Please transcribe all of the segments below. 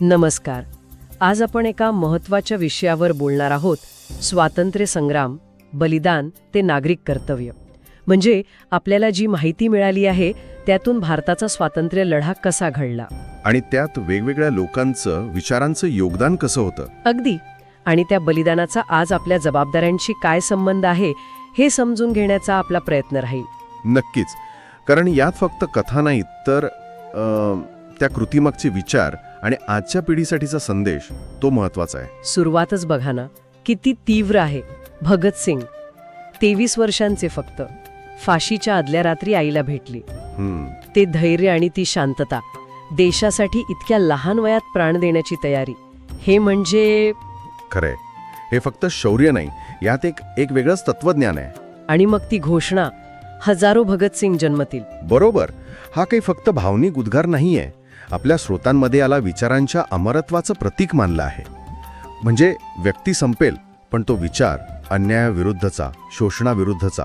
नमस्कार. आज आपण एका महत्त्वाच्या विषयावर बोलणार आहोत. स्वातंत्र्य संग्राम बलिदान ते नागरिक कर्तव्य. म्हणजे आपल्याला जी माहिती मिळाली आहे त्यातून भारताचा स्वातंत्र्य लढा कसा घडला? आणि त्यात वेगवेगळ्या लोकांचं विचारांचं योगदान कसं होतं? अगदी. आणि त्या बलिदानाचा आज आपल्या जबाबदाऱ्यांशी काय संबंध आहे हे समजून घेण्याचा आपला प्रयत्न राहील. नक्कीच. कारण यात फक्त कथा नाहीत तर अं, त्या कृतीमागचे विचार आणि आजच्या पिढीसाठीचा संदेश तो महत्त्वाचा आहे. सुरुवातच बघा ना किती तीव्र आहे. भगतसिंग तेवीस वर्षांचे फक्त. फाशीच्या आदल्या रात्री आईला भेटली. हम्म, ते धैर्य आणि ती शांतता देशासाठी इतक्या लहान वयात प्राण देण्याची तयारी हे म्हणजे खरंय. हे फक्त शौर्य नाही यात एक एक वेगळंच तत्वज्ञान आहे. आणि मग ती घोषणा हजारो भगतसिंग जन्मतील. बरोबर. हा काही फक्त भावनिक उद्गार नाहीये. आपल्या स्रोतांमध्ये याला विचारांच्या अमरत्वाचं प्रतीक मानलं आहे. म्हणजे व्यक्ती संपेल पण तो विचार अन्यायाविरुद्धचा शोषणाविरुद्धचा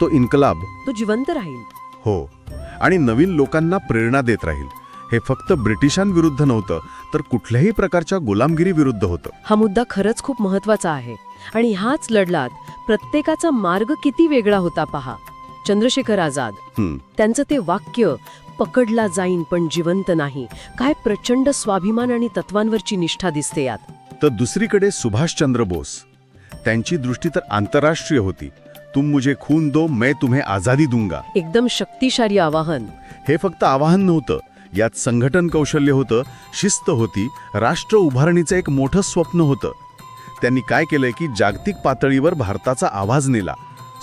तो इन्कलाब तो जिवंत राहील. हो आणि नवीन लोकांना प्रेरणा देत राहील. हे फक्त ब्रिटिशांविरुद्ध नव्हतं तर कुठल्याही प्रकारच्या गुलामगिरी विरुद्ध होतं. हा मुद्दा खरंच खूप महत्त्वाचा आहे. आणि ह्याच लढलात प्रत्येकाचा मार्ग किती वेगळा होता पहा. चंद्रशेखर आझाद. त्यांचं ते वाक्य पकडला जाईन पण जिवंत नाही. काय प्रचंड स्वाभिमान आणि तत्वांवरची निष्ठा दिसते यात. तर दुसरीकडे सुभाषचंद्र बोस. त्यांची दृष्टी तर आंतरराष्ट्रीय होती. तुम मुझे खून दो मैं तुम्हें आझादी दूंगा. एकदम शक्तिशाली आवाहन. हे फक्त आवाहन नव्हतं. यात संघटन कौशल्य होतं शिस्त होती राष्ट्र उभारणीचं एक मोठं स्वप्न होतं. त्यांनी काय केलंय की जागतिक पातळीवर भारताचा आवाज नेला.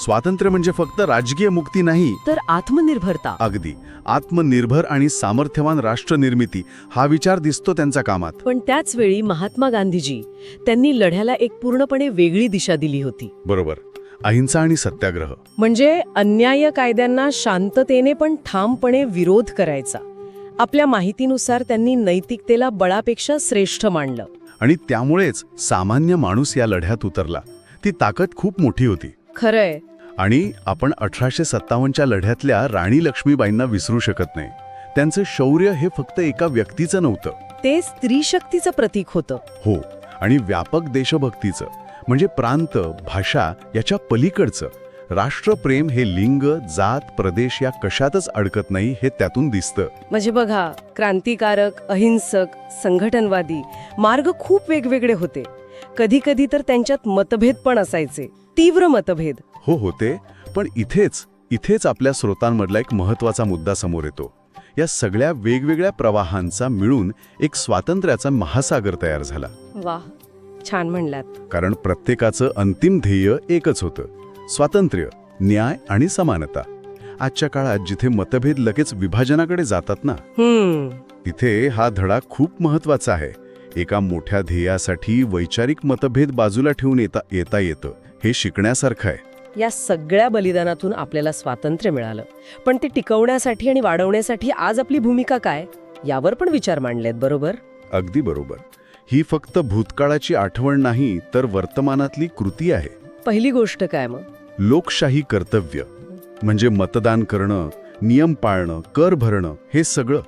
स्वातंत्र्य म्हणजे फक्त राजकीय मुक्ती नाही. तर आत्मनिर्भरता. अगदी. आत्मनिर्भर आणि सामर्थ्यवान राष्ट्र निर्मिती हा विचार दिसतो त्यांच्या कामात. पण त्याच वेळी महात्मा गांधीजी त्यांनी लढ्याला एक पूर्णपणे वेगळी दिशा दिली होती. बरोबर. अहिंसा आणि सत्याग्रह. म्हणजे अन्याय कायद्यांना शांततेने पण ठामपणे विरोध करायचा. आपल्या माहितीनुसार त्यांनी नैतिकतेला बळापेक्षा श्रेष्ठ मानलं. आणि त्यामुळेच सामान्य माणूस या लढ्यात उतरला. ती ताकद खूप मोठी होती. खरंय. आणि आपण अठराशे सत्तावन्नच्या लढ्यातल्या राणी लक्ष्मीबाईंना विसरू शकत नाही. त्यांचं शौर्य हे फक्त एका व्यक्तीचं नव्हतं. ते स्त्री शक्तीचं प्रतीक होतं. हो आणि व्यापक देशभक्तीचं म्हणजे प्रांत भाषा याच्या पलीकडचं. राष्ट्रप्रेम हे लिंग जात प्रदेश या कशातच अडकत नाही हे त्यातून दिसतं. म्हणजे बघा क्रांतिकारक अहिंसक संघटनवादी मार्ग खूप वेगवेगळे होते. कधी कधी तर त्यांच्यात मतभेद पण असायचे. तीव्र मतभेद. हो होते. पण इथेच इथेच आपल्या स्रोतांमधला एक महत्त्वाचा मुद्दा समोर येतो. या सगळ्या वेगवेगळ्या प्रवाहांचा मिळून एक स्वातंत्र्याचा महासागर तयार झाला. वा छान म्हणलात. कारण प्रत्येकाचं अंतिम ध्येय एकच होतं. स्वातंत्र्य न्याय आणि समानता. आजच्या काळात जिथे मतभेद लगेच विभाजनाकडे जातात ना हम्म. तिथे हा धडा खूप महत्त्वाचा आहे. एका मोठ्या ध्येयासाठी वैचारिक मतभेद बाजूला ठेवून येता येता येतं. हे शिकण्यासारखं आहे. या सगळ्या बलिदानातून आपल्याला स्वातंत्र्य मिळालं. पण ते टिकवण्यासाठी आणि वाढवण्यासाठी आज आपली भूमिका काय? यावर पण विचार मांडलेत बरोबर? अगदी बरोबर. ही फक्त भूतकाळाची आठवण नाही तर वर्तमानातली कृती आहे. पहिली गोष्ट काय मग? लोकशाही कर्तव्य. म्हणजे मतदान करणं नियम पाळणं कर भरणं हे सगळं.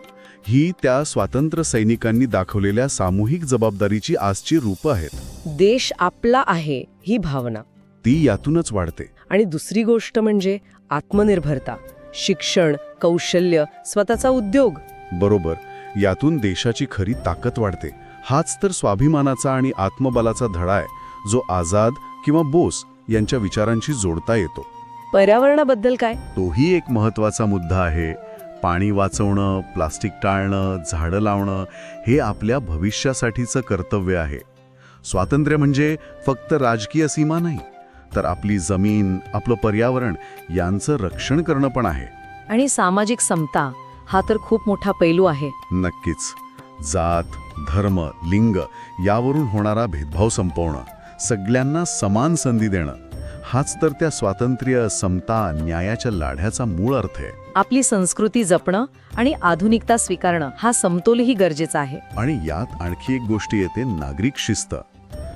ही त्या स्वातंत्र्य सैनिकांनी दाखवलेल्या सामूहिक जबाबदारीची आजची रूपं आहेत. देश आपला आहे ही भावना. ती यातूनच वाढते. आणि दुसरी गोष्ट म्हणजे आत्मनिर्भरता. शिक्षण कौशल्य स्वतःचा उद्योग. बरोबर यातून देशाची खरी ताकद वाढते. हाच तर स्वाभिमानाचा आणि आत्मबलाचा धडा आहे जो आझाद किंवा बोस यांच्या विचारांशी जोडता येतो. पर्यावरणाबद्दल काय? तोही एक महत्त्वाचा मुद्दा आहे. पाणी वाचवणं प्लास्टिक टाळणं झाडं लावणं हे आपल्या भविष्यासाठीचं कर्तव्य आहे. स्वातंत्र्य म्हणजे फक्त राजकीय सीमा नाही तर आपली जमीन आपलं पर्यावरण यांचं रक्षण करणं पण आहे. आणि सामाजिक समता हा तर खूप मोठा पैलू आहे. नक्कीच. जात धर्म लिंग यावरून होणारा भेदभाव संपवणं सगळ्यांना समान संधी देणं हाच तर त्या स्वातंत्र्य समता न्यायाच्या लाढ्याचा मूळ अर्थ आहे. आपली संस्कृती जपणं आणि आधुनिकता स्वीकारणं हा समतोलही गरजेचा आहे. आणि यात आणखी एक गोष्ट येते नागरिक शिस्त.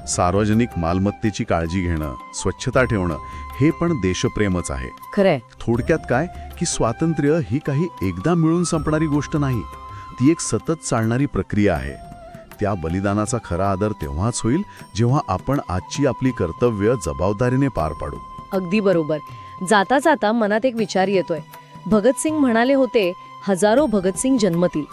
सार्वजनिक मालमत्तेची काळजी घेणं स्वच्छता ठेवणं हे पण देशप्रेमच आहे. खरंय. थोडक्यात काय? की स्वातंत्र्य ही काही एकदा मिळून संपणारी गोष्ट नाही. ती एक सतत चालणारी प्रक्रिया आहे. त्या बलिदानाचा खरा आदर तेव्हाच होईल जेव्हा आपण आजची आपली कर्तव्य जबाबदारीने पार पाडू. अगदी बरोबर. जाता जाता मनात एक विचार येतोय. भगतसिंग म्हणाले होते हजारो भगतसिंग जन्मतील.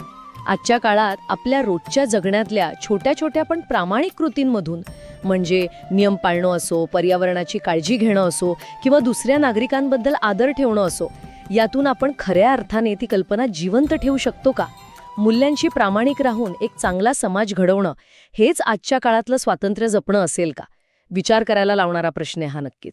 आजच्या काळात आपल्या रोजच्या जगण्यातल्या छोट्या छोट्या पण प्रामाणिक कृतींमधून म्हणजे नियम पाळणं असो पर्यावरणाची काळजी घेणं असो किंवा दुसऱ्या नागरिकांबद्दल आदर ठेवणं असो यातून आपण खऱ्या अर्थाने ती कल्पना जिवंत ठेवू शकतो का? मूल्यांशी प्रामाणिक राहून एक चांगला समाज घडवणं हेच आजच्या काळातलं स्वातंत्र्य जपणं असेल का? विचार करायला लावणारा प्रश्न हा नक्कीच.